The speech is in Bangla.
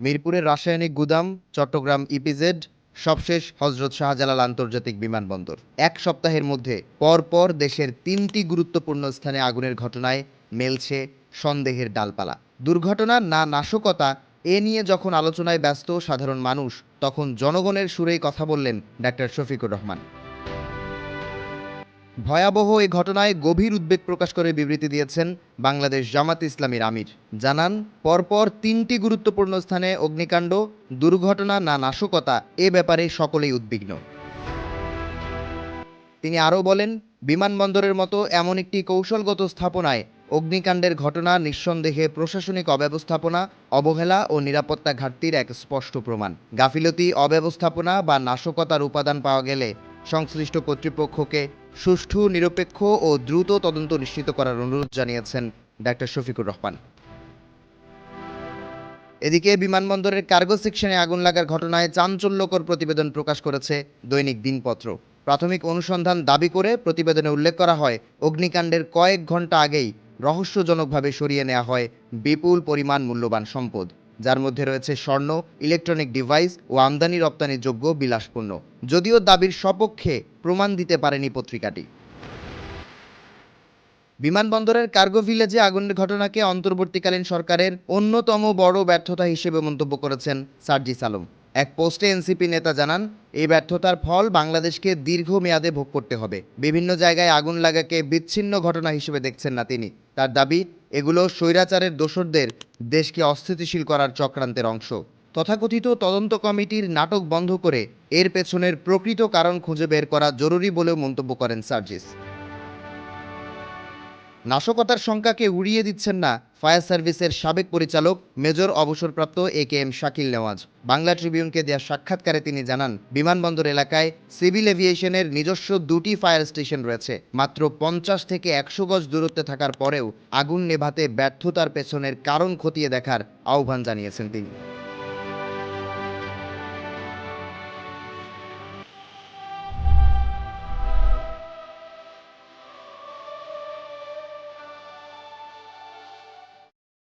মিরপুরের রাসায়নিক গুদাম, চট্টগ্রাম ইপিজেড সবশেষ হজরত শাহজালাল আন্তর্জাতিক বিমানবন্দর। এক সপ্তাহের মধ্যে পরপর দেশের তিনটি গুরুত্বপূর্ণ স্থানে আগুনের ঘটনায় মেলছে সন্দেহের ডালপালা। দুর্ঘটনা না নাশকতা, এ নিয়ে যখন আলোচনায় ব্যস্ত সাধারণ মানুষ, তখন জনগণের সুরেই কথা বললেন ডাক্তার শফিকুর রহমান। ভয়াবহ এ ঘটনায় গভীর উদ্বেগ প্রকাশ করে বিবৃতি দিয়েছেন বাংলাদেশ জামাত ইসলামীর আমির। জানান, পরপর তিনটি গুরুত্বপূর্ণ স্থানে অগ্নিকাণ্ড, দুর্ঘটনা না নাশকতা, এ ব্যাপারে সকলেই উদ্বিগ্ন। তিনি আরও বলেন, বিমানবন্দরের মতো এমন একটি কৌশলগত স্থাপনায় অগ্নিকাণ্ডের ঘটনা নিঃসন্দেহে প্রশাসনিক অব্যবস্থাপনা, অবহেলা ও নিরাপত্তা ঘাটতির এক স্পষ্ট প্রমাণ। গাফিলতি, অব্যবস্থাপনা বা নাশকতার উপাদান পাওয়া গেলে সংশ্লিষ্ট কর্তৃপক্ষকে সুষ্ঠু, নিরপেক্ষ ও দ্রুত তদন্ত নিশ্চিত করার অনুরোধ জানিয়েছেন ডাক্তার শফিকুর রহমান। এদিকে বিমানবন্দরের কার্গো সেকশনে আগুন লাগার ঘটনায় চাঞ্চল্যকর প্রতিবেদন প্রকাশ করেছে দৈনিক দিনপত্র। প্রাথমিক অনুসন্ধান দাবি করে প্রতিবেদনে উল্লেখ করা হয়, অগ্নিকাণ্ডের কয়েক ঘণ্টা আগেই রহস্যজনকভাবে সরিয়ে নেওয়া হয় বিপুল পরিমাণ মূল্যবান সম্পদ। যার মধ্যে রয়েছে স্বর্ণ ইলেকট্রনিক ডিভাইস ও আমদানি রপ্তানিযোগ্য বিলাসপণ্য যদিও দাবির সপক্ষে প্রমাণ দিতে পারেনি পত্রিকাটি। বিমানবন্দরের কার্গো ভিলেজে আগুনের ঘটনাকে অন্তর্বর্তীকালীন সরকারের অন্যতম বড় ব্যর্থতা হিসেবে মন্তব্য করেছেন সার্জিস আলম। এক পোস্টে এনসিপি নেতা জানান, এই ব্যর্থতার ফল বাংলাদেশকে দীর্ঘমেয়াদে ভোগ করতে হবে। বিভিন্ন জায়গায় আগুন লাগাকে বিচ্ছিন্ন ঘটনা হিসেবে দেখছেন না তিনি। তার দাবি এগুলো স্বৈরাচারের দোসরদের দেশকে অস্থিতিশীল করার চক্রান্তের অংশ। তথাকথিত তদন্ত কমিটির নাটক বন্ধ করে এর পেছনের প্রকৃত কারণ খুঁজে বের করা জরুরি বলেও মন্তব্য করেন সার্জিস। নাশকতার শঙ্কাকে উড়িয়ে দিচ্ছেন না ফায়ার সার্ভিসের সাবেক পরিচালক, মেজর অবসরপ্রাপ্ত A K M Shakil Newaz. Bangla ট্রিবিউনকে দেওয়া সাক্ষাৎকারে তিনি জানান, বিমানবন্দর এলাকায় সিভিল এভিয়েশনের নিজস্ব দুটি ফায়ার স্টেশন রয়েছে। মাত্র পঞ্চাশ থেকে একশো গজ দূরত্বে থাকার পরেও আগুন নেভাতে ব্যর্থতার পেছনের কারণ খতিয়ে দেখার আহ্বান জানিয়েছেন তিনি।